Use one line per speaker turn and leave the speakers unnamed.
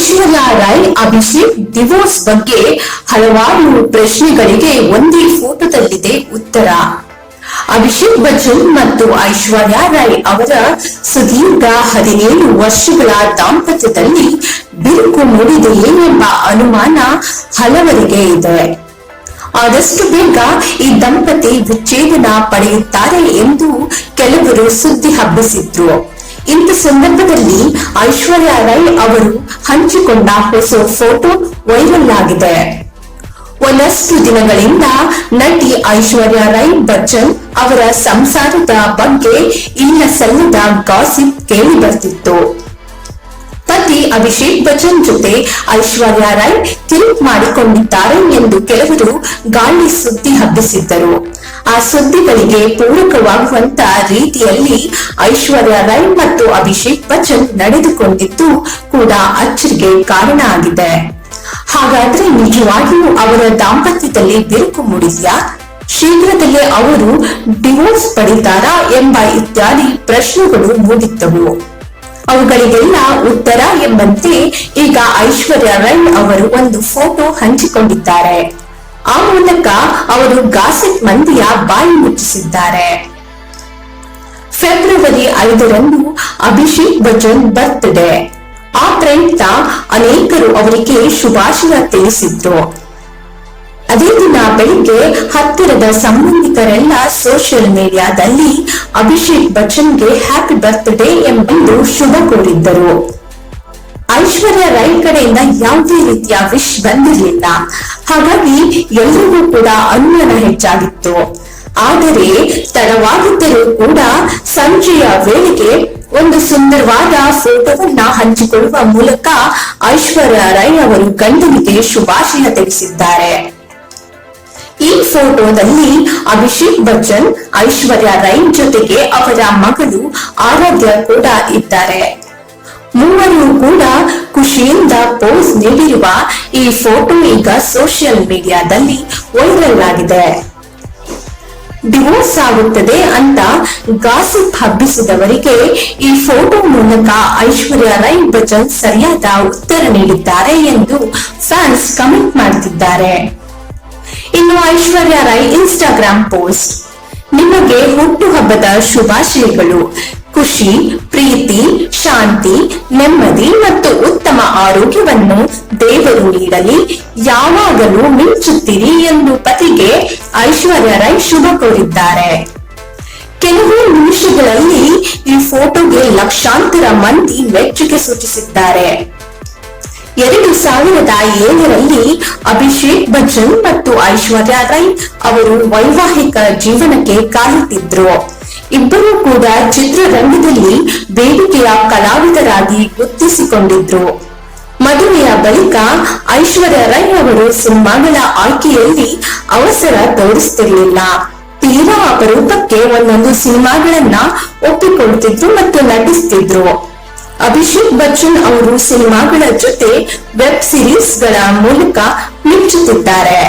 ಐಶ್ವರ್ಯ Roy Abhishek divorce ಬಗ್ಗೆ ಹಲವಾರು ಪ್ರಶ್ನೆಗಳಿಗೆ ಒಂದೇ ಫೋಟೋದಲ್ಲಿದೆ ಉತ್ತರ. ಅಭಿಷೇಕ್ ಬಚ್ಚನ್ ಮತ್ತು ಐಶ್ವರ್ಯ ರಾಯ್ ಅವರ ಸುದೀರ್ಘ ಹದಿನೇಳು ವರ್ಷಗಳ ದಾಂಪತ್ಯದಲ್ಲಿ ಬಿರುಕು ಮೂಡಿದೆಯೇ ಎಂಬ ಅನುಮಾನ ಹಲವರಿಗೆ ಇದೆ. ಆದಷ್ಟು ಬೇಗ ಈ ದಂಪತಿ ವಿಚ್ಛೇದನ ಪಡೆಯುತ್ತಾರೆ ಎಂದು ಕೆಲವರು ಸುದ್ದಿ ಹಬ್ಬಿಸಿದ್ರು. ಇಂಥ ಸಂದರ್ಭದಲ್ಲಿ ಐಶ್ವರ್ಯ ರೈ ಅವರು ಹಂಚಿಕೊಂಡ ಹೊಸ ಫೋಟೋ ವೈರಲ್ ಆಗಿದೆ. ಒಂದಷ್ಟು ದಿನಗಳಿಂದ ನಟಿ ಐಶ್ವರ್ಯ ರೈ ಬಚ್ಚನ್ ಅವರ ಸಂಸಾರದ ಬಗ್ಗೆ ಇಲ್ಲ ಸಲ್ಲದ ಗಾಸಿಪ್ ಕೇಳಿ ಬರ್ತಿತ್ತು. ಅಭಿಷೇಕ್ ಬಚ್ಚನ್ ಜೊತೆ ಐಶ್ವರ್ಯ ರೈ ತಿರುಪ್ ಮಾಡಿಕೊಂಡಿದ್ದಾರೆ ಎಂದು ಕೆಲವರು ಗಾಳಿ ಸುದ್ದಿ ಹಬ್ಬಿಸಿದ್ದರು. ಆ ಸುದ್ದಿಗಳಿಗೆ ಪೂರಕವಾಗುವಂತ ರೀತಿಯಲ್ಲಿ ಐಶ್ವರ್ಯ ರೈ ಮತ್ತು ಅಭಿಷೇಕ್ ಬಚ್ಚನ್ ನಡೆದುಕೊಂಡಿದ್ದು ಕೂಡ ಅಚ್ಚರಿಗೆ ಕಾರಣ ಆಗಿದೆ. ಹಾಗಾದ್ರೆ ನಿಜವಾಗಿಯೂ ಅವರ ದಾಂಪತ್ಯದಲ್ಲಿ ಬಿರುಕು ಮೂಡಿದ್ಯಾ? ಶೀಘ್ರದಲ್ಲೇ ಅವರು ಡಿವೋರ್ಸ್ ಪಡೆದಾರಾ ಎಂಬ ಇತ್ಯಾದಿ ಪ್ರಶ್ನೆಗಳು ಮೂಡಿದ್ದವು. ಅವುಗಳಿಗೆಲ್ಲ ಉತ್ತರ ಎಂಬಂತೆ ಈಗ ಐಶ್ವರ್ಯ ರೈ ಅವರು ಒಂದು ಫೋಟೋ ಹಂಚಿಕೊಂಡಿದ್ದಾರೆ. ಆ ಮೂಲಕ ಅವರು ಗಾಸಿಪ್ ಮಂದಿಯ ಬಾಯಿ ಮುಚ್ಚಿಸಿದ್ದಾರೆ. ಫೆಬ್ರವರಿ ಐದರಂದು ಅಭಿಷೇಕ್ ಬಚ್ಚನ್ ಬರ್ತ್ಡೇ ಆ ಪ್ರಯುಕ್ತ ಅನೇಕರು ಅವರಿಗೆ ಶುಭಾಶಯ ತಿಳಿಸಿದ್ರು. ಅದೇ ದಿನ ಬೆಳಿಗ್ಗೆ ಹತ್ತಿರದ ಸಂಬಂಧಿಕರೆಲ್ಲ ಸೋಷಿಯಲ್ ಮೀಡಿಯಾದಲ್ಲಿ ಅಭಿಷೇಕ್ ಬಚ್ಚನ್ಗೆ ಹ್ಯಾಪಿ ಬರ್ತ್ಡೇ ಎಂಬಂದು ಶುಭ ಕೋರಿದ್ದರು. ಐಶ್ವರ್ಯ ರೈ ಕಡೆಯಿಂದ ಯಾವುದೇ ರೀತಿಯ ವಿಶ್ ಬಂದಿರಲಿಲ್ಲ. ಹಾಗಾಗಿ ಎಲ್ಲರಿಗೂ ಕೂಡ ಅನುಮಾನ ಹೆಚ್ಚಾಗಿತ್ತು. ಆದರೆ ತಡವಾಗಿದ್ದರೂ ಕೂಡ ಸಂಜೆಯ ವೇಳೆಗೆ ಒಂದು ಸುಂದರವಾದ ಫೋಟೋವನ್ನ ಹಂಚಿಕೊಳ್ಳುವ ಮೂಲಕ ಐಶ್ವರ್ಯ ರೈ ಅವರು ಗಂಡನಿಗೆ ಶುಭಾಶಯ ತಿಳಿಸಿದ್ದಾರೆ. ಈ ಫೋಟೋದಲ್ಲಿ ಅಭಿಷೇಕ್ ಬಚ್ಚನ್, ಐಶ್ವರ್ಯ ರೈ ಜೊತೆಗೆ ಅವರ ಮಗಳು ಆರಾಧ್ಯ ಕೂಡ ಇದ್ದಾರೆ. ಮೂವರು ಕೂಡ ಖುಷಿಯಿಂದ ಪೋಸ್ ನೀಡಿರುವ ಈ ಫೋಟೋ ಈಗ ಸೋಷಿಯಲ್ ಮೀಡಿಯಾದಲ್ಲಿ ವೈರಲ್ ಆಗಿದೆ. ಡಿವೋರ್ಸ್ ಆಗುತ್ತದೆ ಅಂತ ಗಾಸಿಪ್ ಹಬ್ಬಿಸಿದವರಿಗೆ ಈ ಫೋಟೋ ಮೂಲಕ ಐಶ್ವರ್ಯ ರೈ ಬಚ್ಚನ್ ಸರಿಯಾದ ಉತ್ತರ ನೀಡಿದ್ದಾರೆ ಎಂದು ಫ್ಯಾನ್ಸ್ ಕಮೆಂಟ್ ಮಾಡ್ತಿದ್ದಾರೆ. ಇನ್ನು ಐಶ್ವರ್ಯ ರೈ ಇನ್ಸ್ಟಾಗ್ರಾಮ್ ಪೋಸ್ಟ್ ನಿಮಗೆ ಹುಟ್ಟುಹಬ್ಬದ ಶುಭಾಶಯಗಳು. ಖುಷಿ, ಪ್ರೀತಿ, ಶಾಂತಿ, ನೆಮ್ಮದಿ ಮತ್ತು ಉತ್ತಮ ಆರೋಗ್ಯವನ್ನು ದೇವರು ನೀಡಲಿ. ಯಾವಾಗಲೂ ಮಿಂಚುತ್ತೀರಿ ಎಂದು ಪತಿಗೆ ಐಶ್ವರ್ಯ ರೈ ಶುಭ ಕೋರಿದ್ದಾರೆ. ಕೆಲವು ನಿಮಿಷಗಳಲ್ಲಿ ಈ ಫೋಟೋಗೆ ಲಕ್ಷಾಂತರ ಮಂದಿ ಮೆಚ್ಚುಗೆ ಸೂಚಿಸಿದ್ದಾರೆ. ಎರಡು ಸಾವಿರದ ಏಳರಲ್ಲಿ ಅಭಿಷೇಕ್ ಬಚ್ಚನ್ ಮತ್ತು ಐಶ್ವರ್ಯ ರೈ ಅವರು ವೈವಾಹಿಕ ಜೀವನಕ್ಕೆ ಕಾಲಿಟ್ಟಿದ್ರು. ಇಬ್ಬರೂ ಕೂಡ ಚಿತ್ರರಂಗದಲ್ಲಿ ಬೇಡಿಕೆಯ ಕಲಾವಿದರಾಗಿ ಗುರುತಿಸಿಕೊಂಡಿದ್ರು. ಮದುವೆಯ ಬಳಿಕ ಐಶ್ವರ್ಯ ರೈ ಅವರು ಸಿನಿಮಾಗಳ ಆಯ್ಕೆಯಲ್ಲಿ ಅವಸರ ತೋರಿಸ್ತಿರ್ಲಿಲ್ಲ. ತೀರಾ ಅಪರೂಪಕ್ಕೆ ಒಂದೊಂದು ಸಿನಿಮಾಗಳನ್ನ ಒಪ್ಪಿಕೊಳ್ತಿದ್ರು ಮತ್ತು ನಟಿಸ್ತಿದ್ರು. ಅಭಿಷೇಕ್ ಬಚ್ಚನ್ ಅವರು ಸಿನಿಮಾಗಳ ಜೊತೆ ವೆಬ್ ಸಿರೀಸ್ಗಳ ಮೂಲಕ ಮಿಂಚುತ್ತಿದ್ದಾರೆ.